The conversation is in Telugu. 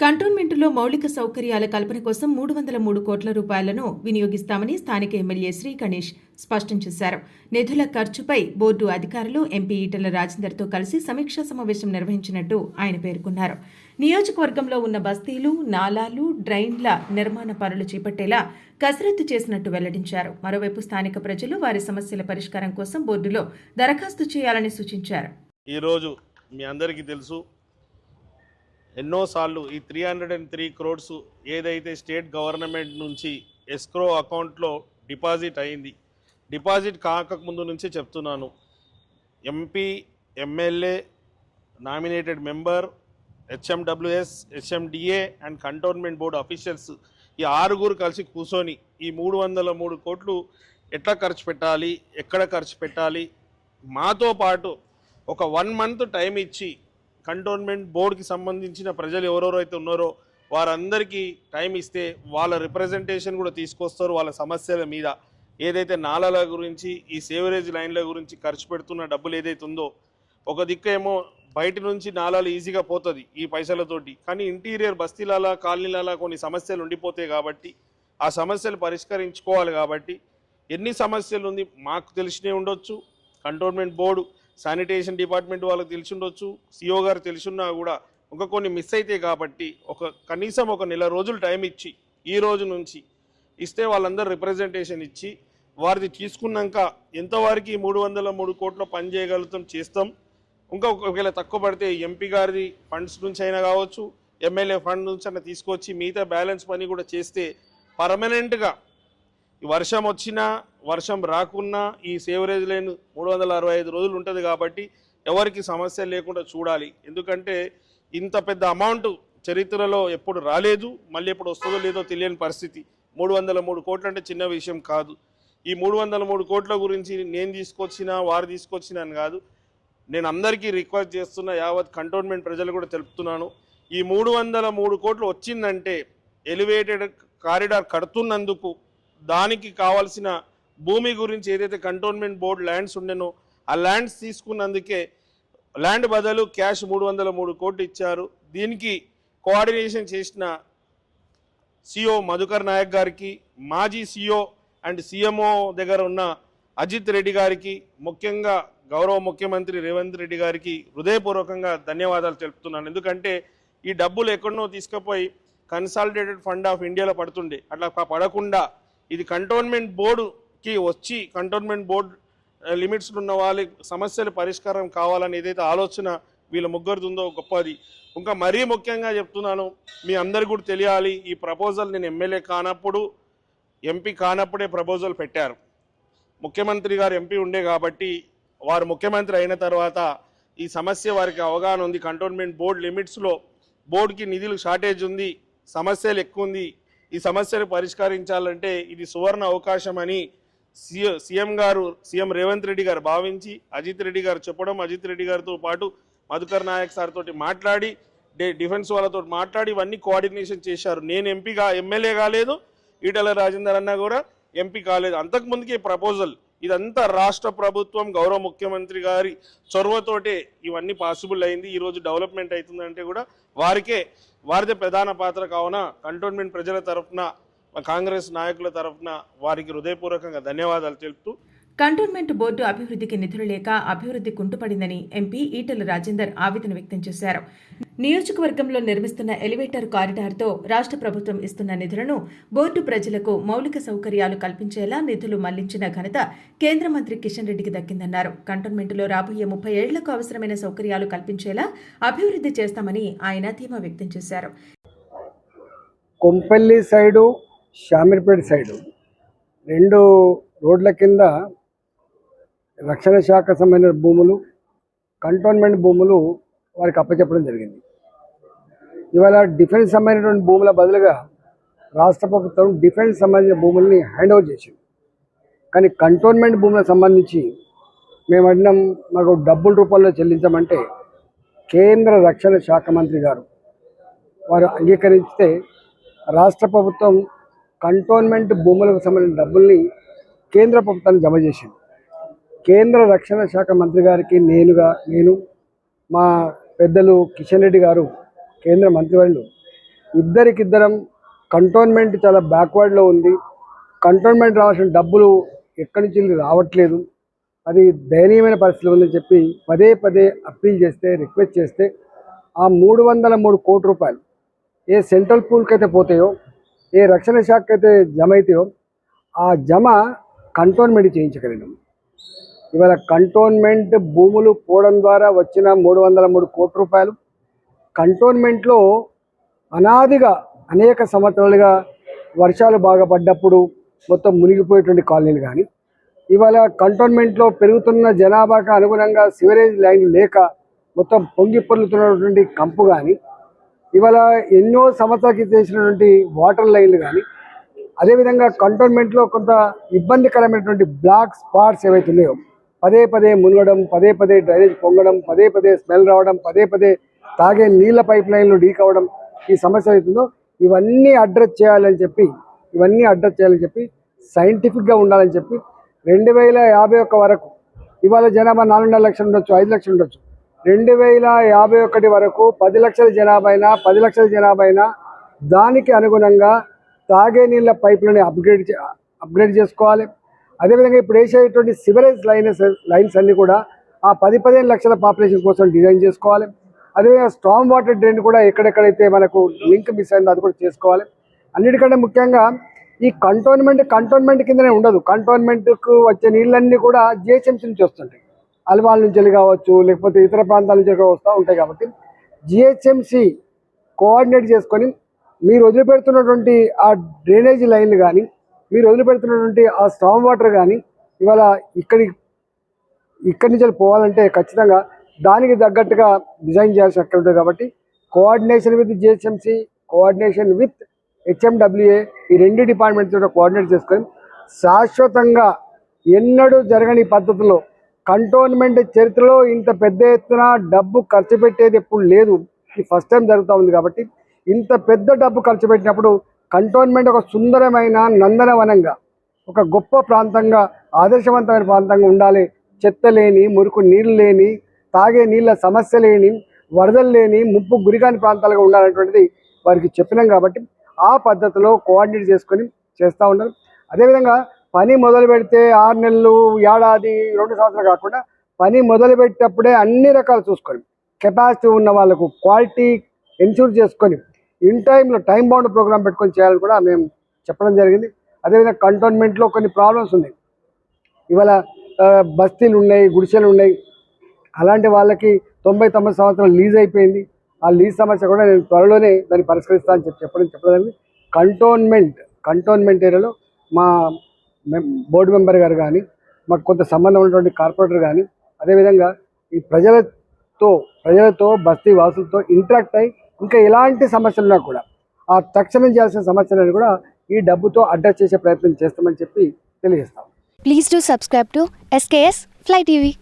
కంటోన్మెంటులో మౌలిక సౌకర్యాల కల్పన కోసం మూడు వందల మూడు కోట్ల రూపాయలను వినియోగిస్తామని స్థానిక ఎమ్మెల్యే శ్రీ గణేష్ స్పష్టం చేశారు. నిధుల ఖర్చుపై బోర్డు అధికారులు ఎంపీ ఈటల రాజేందర్తో కలిసి సమీక్షా సమావేశం నిర్వహించినట్టు ఆయన పేర్కొన్నారు. నియోజకవర్గంలో ఉన్న బస్తీలు నాలాలు డ్రైన్ల నిర్మాణ పనులు చేపట్టేలా కసరత్తు చేసినట్టు వెల్లడించారు. మరోవైపు స్థానిక ప్రజలు వారి సమస్యల పరిష్కారం కోసం బోర్డులో దరఖాస్తు చేయాలని సూచించారు. ఈరోజు మీ అందరికీ తెలుసు ఎన్నోసార్లు ఈ three hundred and three crores ఏదైతే స్టేట్ గవర్నమెంట్ నుంచి ఎస్క్రో అకౌంట్లో డిపాజిట్ అయింది. డిపాజిట్ కాకముందు నుంచి చెప్తున్నాను. MP MLA nominated member HMWS HMDA and cantonment board officials ఈ ఆరుగురు కలిసి కూర్చొని ఈ మూడు వందల మూడు కోట్లు ఎట్లా ఖర్చు పెట్టాలి? ఎక్కడ ఖర్చు పెట్టాలి? మాతో పాటు ఒక వన్ మంత్ టైం ఇచ్చి కంటోన్మెంట్ బోర్డుకి సంబంధించిన ప్రజలు ఎవరెవరు అయితే ఉన్నారో వారందరికీ టైం ఇస్తే వాళ్ళ రిప్రజెంటేషన్ కూడా తీసుకొస్తారు వాళ్ళ సమస్యల మీద. ఏదైతే నాలాల గురించి ఈ సేవరేజ్ లైన్ల గురించి ఖర్చు పెడుతున్న డబ్బులు ఏదైతే ఉందో ఒక దిక్కేమో బయట నుంచి నాలాలు ఈజీగా పోతుంది ఈ పైసలతోటి. కానీ ఇంటీరియర్ బస్తీలాల కాలనీలాల కొన్ని సమస్యలు ఉండిపోతాయి కాబట్టి ఆ సమస్యలు పరిష్కరించుకోవాలి కాబట్టి ఎన్ని సమస్యలు ఉంది మాకు తెలిసినే ఉండొచ్చు. కంటోన్మెంట్ బోర్డు శానిటేషన్ డిపార్ట్మెంట్ వాళ్ళకి తెలిసి ఉండొచ్చు సిఓ గారు తెలిసిన్నా కూడా ఇంకా కొన్ని మిస్ అయితే కాబట్టి ఒక కనీసం ఒక నెల రోజులు టైం ఇచ్చి ఈ రోజు నుంచి ఇస్తే వాళ్ళందరూ రిప్రజెంటేషన్ ఇచ్చి వారిది తీసుకున్నాక ఎంతవరకు ఈ మూడు వందల మూడు కోట్ల పని చేయగలుగుతాం చేస్తాం. ఇంకా ఒకవేళ తక్కువ పడితే ఎంపీ గారి ఫండ్స్ నుంచి అయినా కావచ్చు ఎమ్మెల్యే ఫండ్ నుంచి అయినా తీసుకొచ్చి మిగతా బ్యాలెన్స్ పని కూడా చేస్తే పర్మనెంట్గా వర్షం వచ్చినా వర్షం రాకున్నా ఈ సేవరేజ్ లైన్ మూడు వందల అరవై ఐదు రోజులు ఉంటుంది కాబట్టి ఎవరికి సమస్య లేకుండా చూడాలి. ఎందుకంటే ఇంత పెద్ద అమౌంట్ చరిత్రలో ఎప్పుడు రాలేదు మళ్ళీ ఎప్పుడు వస్తుందో లేదో తెలియని పరిస్థితి. మూడు వందల మూడు కోట్లు అంటే చిన్న విషయం కాదు. ఈ మూడు వందల మూడు కోట్ల గురించి నేను తీసుకొచ్చినా వారు తీసుకొచ్చినా అని కాదు నేను అందరికీ రిక్వెస్ట్ చేస్తున్న యావత్ కంటోన్మెంట్ ప్రజలు కూడా తెలుపుతున్నాను. ఈ మూడు వందల మూడు కోట్లు వచ్చిందంటే ఎలివేటెడ్ కారిడార్ కడుతున్నందుకు దానికి కావాల్సిన భూమి గురించి ఏదైతే కంటోన్మెంట్ బోర్డు ల్యాండ్స్ ఉండేనో ఆ ల్యాండ్స్ తీసుకున్నందుకే ల్యాండ్ బదులు క్యాష్ మూడు వందల మూడు కోట్లు ఇచ్చారు. దీనికి కోఆర్డినేషన్ చేసిన సిఓ మధుకర్ నాయక్ గారికి మాజీ సిఓ అండ్ సిఎంఓ దగ్గర ఉన్న అజిత్ రెడ్డి గారికి ముఖ్యంగా గౌరవ ముఖ్యమంత్రి రేవంత్ రెడ్డి గారికి హృదయపూర్వకంగా ధన్యవాదాలు తెలుపుతున్నాను. ఎందుకంటే ఈ డబ్బులు ఎక్కడనో తీసుకుపోయి కన్సాలిడేటెడ్ ఫండ్ ఆఫ్ ఇండియాలో పడుతుండే. అట్లా పడకుండా ఇది కంటోన్మెంట్ బోర్డుకి వచ్చి కంటోన్మెంట్ బోర్డు లిమిట్స్ ఉన్న వాళ్ళ సమస్యలు పరిష్కారం కావాలని ఏదైతే ఆలోచన వీళ్ళ ముగ్గురిది ఉందో గొప్పది. ఇంకా మరీ ముఖ్యంగా చెప్తున్నాను మీ అందరు కూడా తెలియాలి ఈ ప్రపోజల్ నేను ఎమ్మెల్యే కానప్పుడు ఎంపీ కానప్పుడే ప్రపోజల్ పెట్టారు. ముఖ్యమంత్రి గారు ఎంపీ ఉండే కాబట్టి వారు ముఖ్యమంత్రి అయిన తర్వాత ఈ సమస్య వారికి అవగాహన ఉంది. కంటోన్మెంట్ బోర్డు లిమిట్స్లో బోర్డుకి నిధులు షార్టేజ్ ఉంది సమస్యలు ఎక్కువ ఉంది ఈ సమస్యను పరిష్కరించాలంటే ఇది సువర్ణ అవకాశం అని సీఎం గారు సీఎం రేవంత్ రెడ్డి గారు భావించి అజిత్ రెడ్డి గారు చెప్పడం అజిత్ రెడ్డి గారితో పాటు మధుకర్ నాయక్ సార్ తోటి మాట్లాడి డే డిఫెన్స్ వాళ్ళతో మాట్లాడి ఇవన్నీ కోఆర్డినేషన్ చేశారు. నేను ఎంపీగా ఎమ్మెల్యే కాలేదు ఈటల రాజేందర్ అన్న కూడా ఎంపీ కాలేదు. అంతకుముందుకే ప్రపోజల్ ఇదంతా రాష్ట్ర ప్రభుత్వం గౌరవ ముఖ్యమంత్రి గారి చొరవతోటే ఇవన్నీ పాసిబుల్ అయింది. ఈరోజు డెవలప్మెంట్ అవుతుందంటే కూడా వారికే వారిదే ప్రధాన పాత్ర కావున కంటోన్మెంట్ ప్రజల తరఫున కాంగ్రెస్ నాయకుల తరఫున వారికి హృదయపూర్వకంగా ధన్యవాదాలు తెలుపుతూ కంటోన్మెంట్ బోర్డు అభివృద్ధికి నిధులు లేక అభివృద్ధి కుంటుపడిందని ఎంపీ ఈటెల రాజేందర్ ఆవేదన వ్యక్తం చేశారు. నియోజకవర్గంలో నిర్మిస్తున్న ఎలివేటర్ కారిడార్తో రాష్ట్ర ప్రభుత్వం ఇస్తున్న నిధులను బోర్డు ప్రజలకు మౌలిక సౌకర్యాలు కల్పించేలా నిధులు మళ్ళించిన ఘనత కేంద్ర మంత్రి కిషన్ రెడ్డికి దక్కిందన్నారు. కంటోన్మెంట్లో రాబోయే ముప్పై ఏళ్ళకు అవసరమైన సౌకర్యాలు కల్పించేలా అభివృద్ధి చేస్తామని ఆయన ధీమా వ్యక్తం చేశారు. కొంపల్లి సైడు షామీర్పేట సైడు రెండు రోడ్ల కింద రక్షణ శాఖ సంబంధించిన భూములు కంటోన్మెంట్ భూములు వారికి అప్పచెప్పడం జరిగింది. ఇవాళ డిఫెన్స్ సంబంధించినటువంటి భూముల బదులుగా రాష్ట్ర ప్రభుత్వం డిఫెన్స్ సంబంధించిన భూముల్ని హ్యాండ్ ఓవర్ చేసింది. కానీ కంటోన్మెంట్ భూములకు సంబంధించి మేము అడిగినాం మాకు డబ్బుల రూపంలో చెల్లించమంటే కేంద్ర రక్షణ శాఖ మంత్రి గారు వారు అంగీకరిస్తే రాష్ట్ర ప్రభుత్వం కంటోన్మెంట్ భూములకు సంబంధించిన డబ్బుల్ని కేంద్ర ప్రభుత్వానికి జమ చేసింది. కేంద్ర రక్షణ శాఖ మంత్రి గారికి నేనుగా నేను మా పెద్దలు కిషన్ రెడ్డి గారు కేంద్ర మంత్రివర్యులు ఇద్దరికిద్దరం కంటోన్మెంట్ చాలా బ్యాక్వర్డ్లో ఉంది. కంటోన్మెంట్ రావాల్సిన డబ్బులు ఎక్కడి నుంచి వెళ్ళి రావట్లేదు. అది దయనీయమైన పరిస్థితి ఉందని చెప్పి పదే పదే అప్పీల్ చేస్తే రిక్వెస్ట్ చేస్తే ఆ మూడు వందల మూడు కోటి రూపాయలు ఏ సెంట్రల్ పూల్కి అయితే పోతాయో ఏ రక్షణ శాఖకి అయితే జమ అవుతాయో ఆ జమ కంటోన్మెంట్ చేయించగలిగినాం ఇవాళ కంటోన్మెంట్ భూములు పోవడం ద్వారా వచ్చిన మూడు వందల మూడు కోట్ల రూపాయలు. కంటోన్మెంట్లో అనాదిగా అనేక సంవత్సరాలుగా వర్షాలు బాగా పడ్డప్పుడు మొత్తం మునిగిపోయేటువంటి కాలనీలు కానీ ఇవాళ కంటోన్మెంట్లో పెరుగుతున్న జనాభాకు అనుగుణంగా సివరేజ్ లైన్ లేక మొత్తం పొంగి పొర్లుతున్నటువంటి కంపు కానీ ఇవాళ ఎన్నో సంవత్సరాలకి చేసినటువంటి వాటర్ లైన్లు కానీ అదేవిధంగా కంటోన్మెంట్లో కొంత ఇబ్బందికరమైనటువంటి బ్లాక్ స్పాట్స్ ఏవైతే ఉన్నాయో పదే పదే మునగడం పదే పదే డ్రైనేజ్ పొంగడం పదే పదే స్మెల్ రావడం పదే పదే తాగే నీళ్ళ పైప్ లైన్లు లీక్ అవ్వడం ఈ సమస్య అవుతుందో ఇవన్నీ అడ్రస్ చేయాలని చెప్పి ఇవన్నీ అడ్రస్ చేయాలని చెప్పి సైంటిఫిక్గా ఉండాలని చెప్పి రెండు వేల యాభై ఒక్క వరకు ఇవాళ జనాభా నాలుగున్నర లక్షలు ఉండొచ్చు ఐదు లక్షలు ఉండొచ్చు. రెండు వేల యాభై ఒకటి వరకు పది లక్షల జనాభా అయినా పది లక్షల జనాభా అయినా దానికి అనుగుణంగా తాగే నీళ్ళ పైపులని అప్గ్రేడ్ చే- అప్గ్రేడ్ చేసుకోవాలి. అదేవిధంగా ఇప్పుడు వేసేటువంటి సివరేజ్ లైన్స్ లైన్స్ అన్ని కూడా ఆ పది పదిహేను లక్షల పాపులేషన్ కోసం డిజైన్ చేసుకోవాలి. అదేవిధంగా స్ట్రాంగ్ వాటర్ డ్రైన్ కూడా ఎక్కడెక్కడైతే మనకు లింక్ మిస్ అయిందో అది కూడా చేసుకోవాలి. అన్నిటికంటే ముఖ్యంగా ఈ కంటోన్మెంట్ కంటోన్మెంట్ కిందనే ఉండదు. కంటోన్మెంట్కు వచ్చే నీళ్ళన్నీ కూడా జిహెచ్ఎంసీ నుంచి వస్తుంటాయి. అల్వాల్ నుంచి కావచ్చు లేకపోతే ఇతర ప్రాంతాల నుంచి వస్తూ ఉంటాయి కాబట్టి జిహెచ్ఎంసీ కోఆర్డినేట్ చేసుకొని మీరు వదిలిపెడుతున్నటువంటి ఆ డ్రైనేజ్ లైన్లు కానీ మీరు వదిలిపెడుతున్నటువంటి ఆ స్టామ్ వాటర్ కానీ ఇవాళ ఇక్కడి ఇక్కడి నుంచి పోవాలంటే ఖచ్చితంగా దానికి తగ్గట్టుగా డిజైన్ చేయాల్సి అక్కడ ఉంటుంది కాబట్టి coordination with GHMC coordination with HMWA ఈ రెండు డిపార్ట్మెంట్స్తో కోఆర్డినేట్ చేసుకొని శాశ్వతంగా ఎన్నడూ జరగని పద్ధతిలో కంటోన్మెంట్ చరిత్రలో ఇంత పెద్ద ఎత్తున డబ్బు ఖర్చు పెట్టేది ఎప్పుడు లేదు. ఇది ఫస్ట్ టైం జరుగుతూ ఉంది కాబట్టి ఇంత పెద్ద డబ్బు ఖర్చు పెట్టినప్పుడు కంటోన్మెంట్ ఒక సుందరమైన నందనవనంగా ఒక గొప్ప ప్రాంతంగా ఆదర్శవంతమైన ప్రాంతంగా ఉండాలి. చెత్త లేని మురుకు నీళ్ళు లేని తాగే నీళ్ళ సమస్య లేని వరదలు లేని ముప్పు గురికాని ప్రాంతాలుగా ఉండాలనేటువంటిది వారికి చెప్పినాం కాబట్టి ఆ పద్ధతిలో కోఆర్డినేట్ చేసుకొని చేస్తూ ఉన్నారు. అదేవిధంగా పని మొదలు పెడితే ఆరు నెలలు ఏడాది రెండు సంవత్సరాలు కాకుండా పని మొదలు పెట్టేటప్పుడే అన్ని రకాలు చూసుకొని కెపాసిటీ ఉన్న వాళ్ళకు క్వాలిటీ ఎన్షూర్ చేసుకొని ఇన్ టైంలో టైం బౌండ్ ప్రోగ్రామ్ పెట్టుకొని చేయాలని కూడా మేము చెప్పడం జరిగింది. అదేవిధంగా కంటోన్మెంట్లో కొన్ని ప్రాబ్లమ్స్ ఉన్నాయి. ఇవాళ బస్తీలు ఉన్నాయి గుడిసెలు ఉన్నాయి. అలాంటి వాళ్ళకి తొంభై తొమ్మిది సంవత్సరాలు లీజ్ అయిపోయింది. ఆ లీజ్ సమస్య కూడా నేను త్వరలోనే దాన్ని పరిష్కరిస్తానని చెప్పి చెప్పడం చెప్పడం కంటోన్మెంట్ కంటోన్మెంట్ ఏరియాలో మా మెం- బోర్డు మెంబర్ గారు కానీ మాకు కొంత సంబంధం ఉన్నటువంటి కార్పొరేటర్ కానీ అదేవిధంగా ఈ ప్రజలతో ప్రజలతో బస్తీ వాసులతో ఇంటరాక్ట్ అయ్యి ఇంకా ఎలాంటి సమస్యలున్నా కూడా ఆ తక్షణం చేయాల్సిన సమస్యలను కూడా ఈ డబ్బుతో అడ్రస్ చేసే ప్రయత్నం చేస్తామని చెప్పి తెలియజేస్తాం. Please do subscribe to SKS fly TV